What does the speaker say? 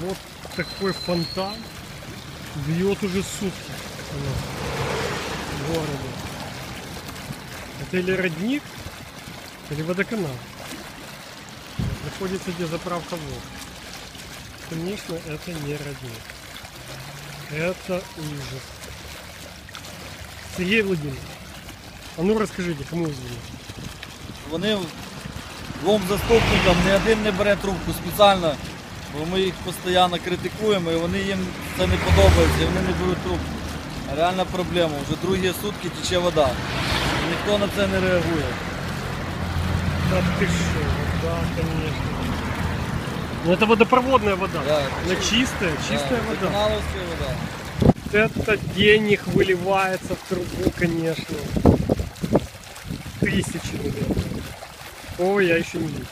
Вот такой фонтан бьет уже сутки у нас в городе. Это или родник, или водоканал. Находится где заправка ВОК. Конечно, это не родник. Это ужас. Сергей Владимирович, а ну расскажите, кому звоните? Вони двом заступникам ні один не бере трубку спеціально, бо ми їх постійно критикуємо і вони їм це не подобається, і вони не беруть трубку. А реальна проблема, вже другі сутки тече вода. І ніхто на це не реагує. Да ты что, да, конечно. Ну это водопроводная вода. Да, Она чистая, чистая Да, вода. Каналовська вода. Вот Это денег выливается в трубу, конечно. Тысячи, наверное. Ой, я еще не видел.